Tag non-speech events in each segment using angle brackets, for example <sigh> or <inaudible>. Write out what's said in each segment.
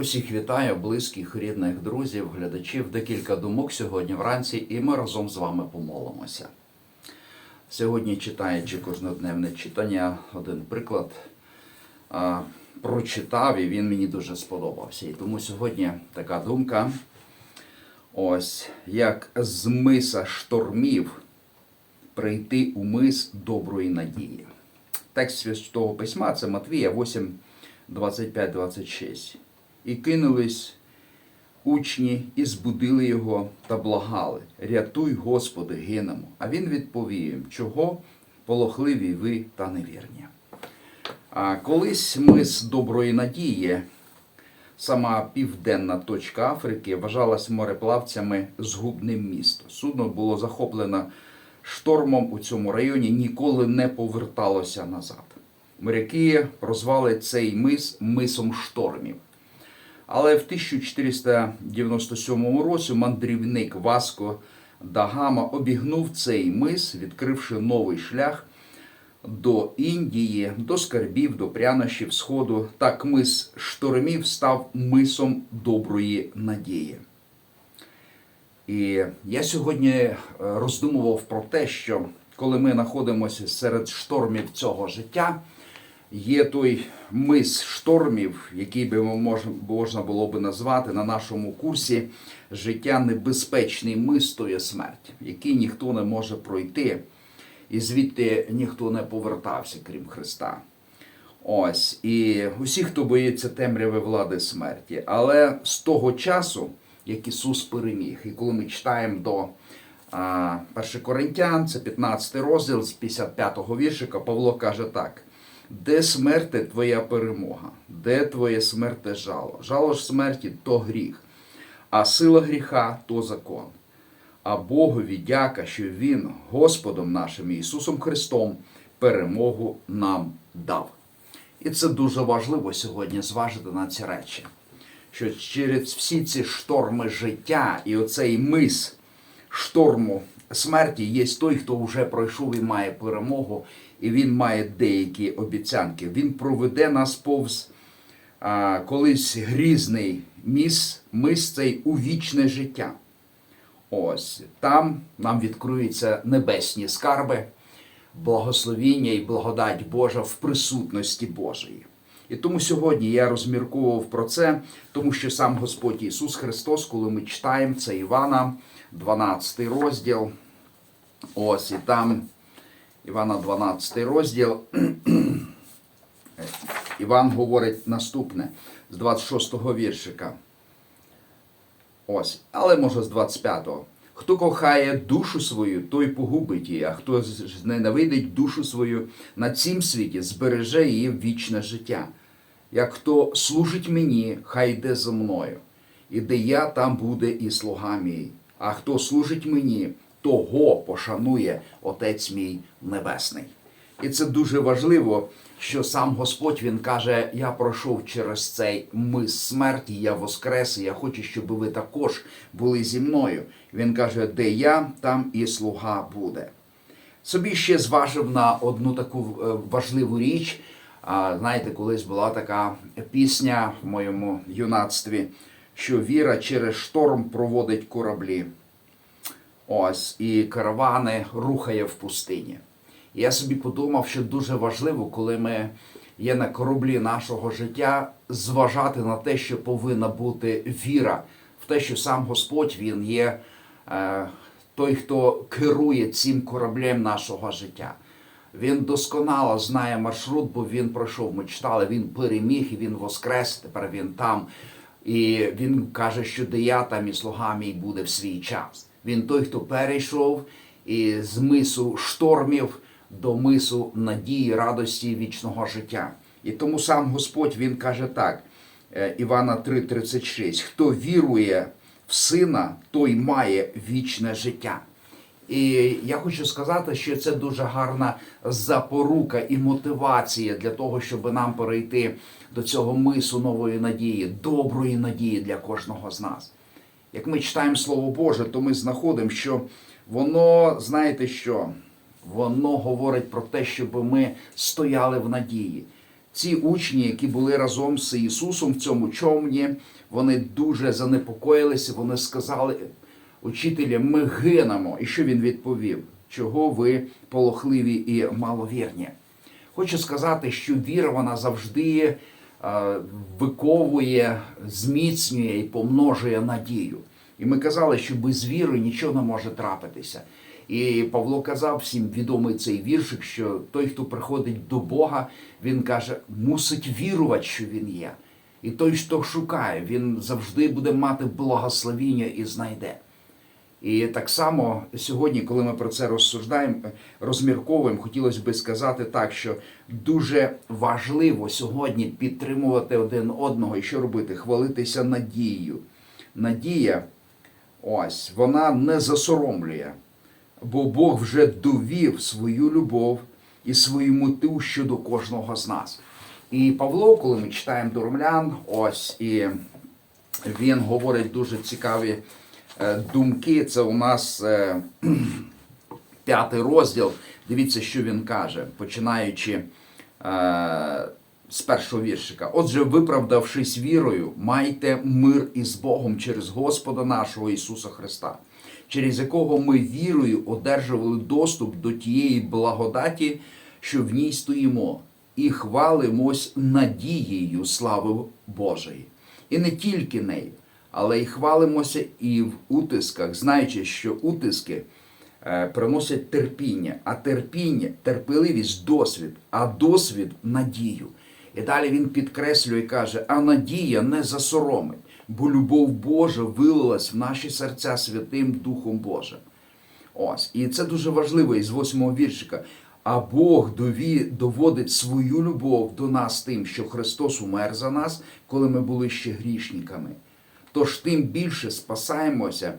Усіх вітаю, близьких, рідних, друзів, глядачів. Декілька думок сьогодні вранці, і ми разом з вами помолимося. Сьогодні, читаючи кожнодневне читання, один приклад прочитав, і він мені дуже сподобався. І тому сьогодні така думка. Ось як з миса штормів прийти у мис доброї надії. Текст Святого Письма це Матвія 8, 25-26. І кинулись учні і збудили його та благали. Рятуй, Господи, гинемо. А він відповів їм, чого полохливі ви та невірні. А колись мис доброї надії, сама південна точка Африки, вважалась мореплавцями згубним містом. Судно було захоплено штормом у цьому районі, ніколи не поверталося назад. Моряки прозвали цей мис мисом штормів. Але в 1497 році мандрівник Васко Дагама обігнув цей мис, відкривши новий шлях до Індії, до скарбів, до прянощів Сходу. Так мис штормів став мисом доброї надії. І я сьогодні е, роздумував про те, що коли ми знаходимося серед штормів цього життя, є той мис штормів, який би можна було би назвати на нашому курсі життя небезпечний мис то є смерть, який ніхто не може пройти, і звідти ніхто не повертався, крім Христа. Ось і усі, хто боїться темряви влади смерті. Але з того часу, як Ісус переміг, і коли ми читаємо до а, 1 Коринтян, це 15 розділ з 55-го віршика, Павло каже так: де смерти твоя перемога, де твоє смерте жало? Жало ж смерті то гріх, а сила гріха то закон. А Богові дяка, що Він Господом нашим Ісусом Христом перемогу нам дав. І це дуже важливо сьогодні зважити на ці речі. Що через всі ці шторми життя і оцей мис шторму смерті є той, хто вже пройшов і має перемогу, і він має деякі обіцянки. Він проведе нас повз а, колись грізний міс, мис цей у вічне життя. Ось там нам відкриються небесні скарби, благословіння і благодать Божа в присутності Божої. І тому сьогодні я розмірковував про це, тому що сам Господь Ісус Христос, коли ми читаємо це Івана, 12 розділ. Ось і там Івана 12 розділ. <clears throat> Іван говорить наступне з 26-го віршика. Ось, але може з 25-го. Хто кохає душу свою, той погубить її, а хто зненавидить душу свою на цім світі, збереже її вічне життя. Як хто служить мені, хай йде за мною. І де я, там буде і слуга мій. А хто служить мені, того пошанує Отець мій Небесний. І це дуже важливо, що сам Господь Він каже: Я пройшов через цей мис смерті, я воскрес, і я хочу, щоб ви також були зі мною. Він каже, де я, там і слуга буде. Собі ще зважив на одну таку е, важливу річ. А, знаєте, колись була така пісня в моєму юнацтві, що віра через шторм проводить кораблі. Ось, і каравани рухає в пустині. Я собі подумав, що дуже важливо, коли ми є на кораблі нашого життя, зважати на те, що повинна бути віра в те, що сам Господь Він є е, той, хто керує цим кораблем нашого життя. Він досконало знає маршрут, бо він пройшов. Ми читали, він переміг і він воскрес. Тепер він там. І він каже, що де я там і слуга мій буде в свій час. Він той, хто перейшов і з мису штормів до мису надії, радості вічного життя. І тому сам Господь він каже так: е, Івана 3:36, хто вірує в сина, той має вічне життя. І я хочу сказати, що це дуже гарна запорука і мотивація для того, щоб нам перейти до цього мису нової надії, доброї надії для кожного з нас. Як ми читаємо Слово Боже, то ми знаходимо, що воно, знаєте що, воно говорить про те, щоб ми стояли в надії. ці учні, які були разом з Ісусом в цьому човні, вони дуже занепокоїлися. Вони сказали, учителя, ми гинемо. І що він відповів? Чого ви полохливі і маловірні? Хочу сказати, що віра вона завжди е, виковує, зміцнює і помножує надію. І ми казали, що без віри нічого не може трапитися. І Павло казав всім відомий цей віршик, що той, хто приходить до Бога, він каже, мусить вірувати, що він є. І той, хто шукає, він завжди буде мати благословіння і знайде. І так само сьогодні, коли ми про це розсуждаємо, розмірковуємо, хотілося би сказати так, що дуже важливо сьогодні підтримувати один одного і що робити? Хвалитися надією. Надія, ось, вона не засоромлює, бо Бог вже довів свою любов і свою мету щодо кожного з нас. І Павло, коли ми читаємо до ромлян, ось і він говорить дуже цікаві е, думки. Це у нас е, <clears throat> п'ятий розділ. Дивіться, що він каже, починаючи е, з першого віршика. Отже, виправдавшись вірою, майте мир із Богом через Господа нашого Ісуса Христа, через якого ми вірою одержували доступ до тієї благодаті, що в ній стоїмо, і хвалимось надією слави Божої. І не тільки нею, але й хвалимося і в утисках, знаючи, що утиски е, приносять терпіння, а терпіння, терпеливість досвід, а досвід надію. І далі він підкреслює і каже: а надія не засоромить, бо любов Божа вилилась в наші серця Святим Духом Божим. Ось, і це дуже важливо із восьмого віршика. А Бог дові, доводить свою любов до нас тим, що Христос умер за нас, коли ми були ще грішниками. Тож тим більше спасаємося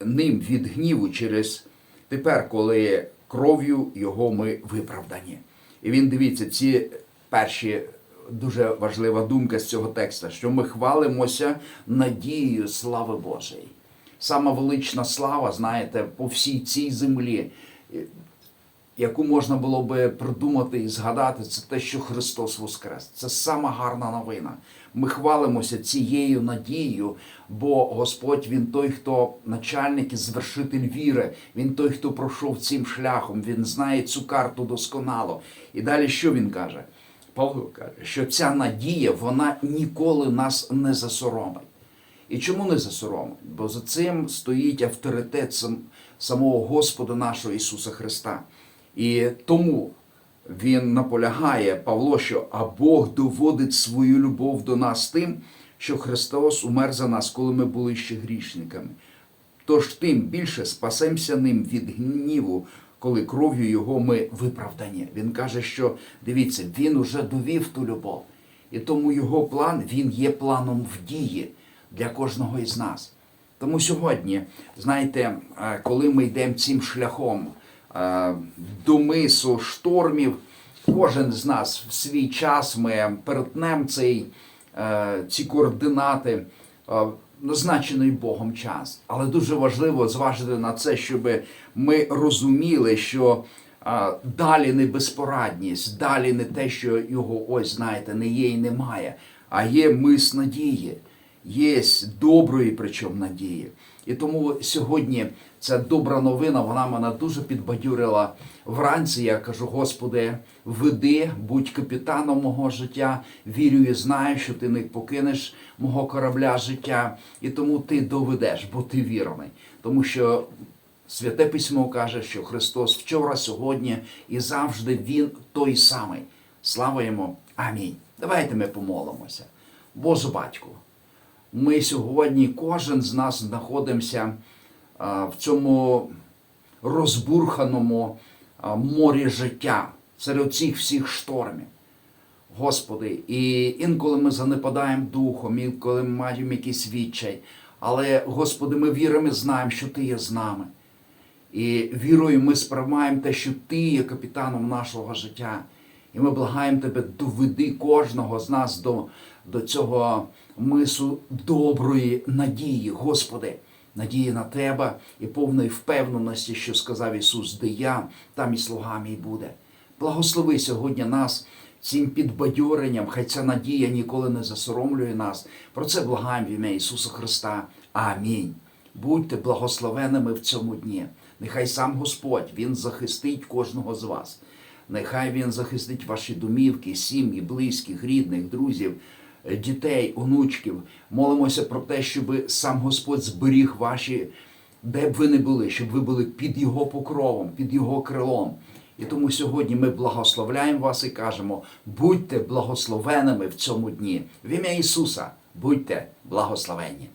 ним від гніву через тепер, коли кров'ю його ми виправдані. І він дивіться, ці перші дуже важлива думка з цього текста, що ми хвалимося надією слави Божої. Сама велична слава, знаєте, по всій цій землі яку можна було би придумати і згадати, це те, що Христос Воскрес. Це сама гарна новина. Ми хвалимося цією надією, бо Господь Він той, хто начальник і звершитель віри, Він той, хто пройшов цим шляхом, Він знає цю карту досконало. І далі що він каже? Павло каже, що ця надія вона ніколи нас не засоромить. І чому не засоромить? Бо за цим стоїть авторитет самого Господа нашого Ісуса Христа. І тому він наполягає Павло, що а Бог доводить свою любов до нас тим, що Христос умер за нас, коли ми були ще грішниками. Тож тим більше спасемося ним від гніву, коли кров'ю Його ми виправдані. Він каже, що дивіться, він уже довів ту любов. І тому його план він є планом в дії для кожного із нас. Тому сьогодні, знаєте, е, коли ми йдемо цим шляхом е, до мису штормів, кожен з нас в свій час ми перетнемо цей, е, ці координати е, назначений Богом час. Але дуже важливо зважити на це, щоб ми розуміли, що далі не безпорадність, далі не те, що його ось знаєте, не є і немає, а є мис надії, є доброї, причому надії. І тому сьогодні ця добра новина, вона мене дуже підбадьорила вранці. Я кажу, Господи, веди, будь капітаном мого життя. Вірю і знаю, що ти не покинеш мого корабля життя, і тому ти доведеш, бо ти вірний. Тому що Святе письмо каже, що Христос вчора, сьогодні і завжди Він той самий. Слава йому! Амінь. Давайте ми помолимося. Боже батько, ми сьогодні, кожен з нас знаходимося в цьому розбурханому морі життя серед цих всіх штормів. Господи, і інколи ми занепадаємо духом, інколи ми маємо якийсь відчай. Але, Господи, ми віримо і знаємо, що Ти є з нами. І вірою ми сприймаємо те, що Ти є капітаном нашого життя. І ми благаємо Тебе, доведи кожного з нас до, до цього мису доброї надії, Господи, надії на Тебе і повної впевненості, що сказав Ісус, де я, там і слуга мій буде. Благослови сьогодні нас цим підбадьоренням, хай ця надія ніколи не засоромлює нас. Про це благаємо в ім'я Ісуса Христа. Амінь. Будьте благословеними в цьому дні. Нехай сам Господь Він захистить кожного з вас. Нехай Він захистить ваші домівки, сім'ї, близьких, рідних, друзів, дітей, онучків. Молимося про те, щоб сам Господь зберіг ваші, де б ви не були, щоб ви були під Його покровом, під Його крилом. І тому сьогодні ми благословляємо вас і кажемо: будьте благословеними в цьому дні. В ім'я Ісуса, будьте благословені.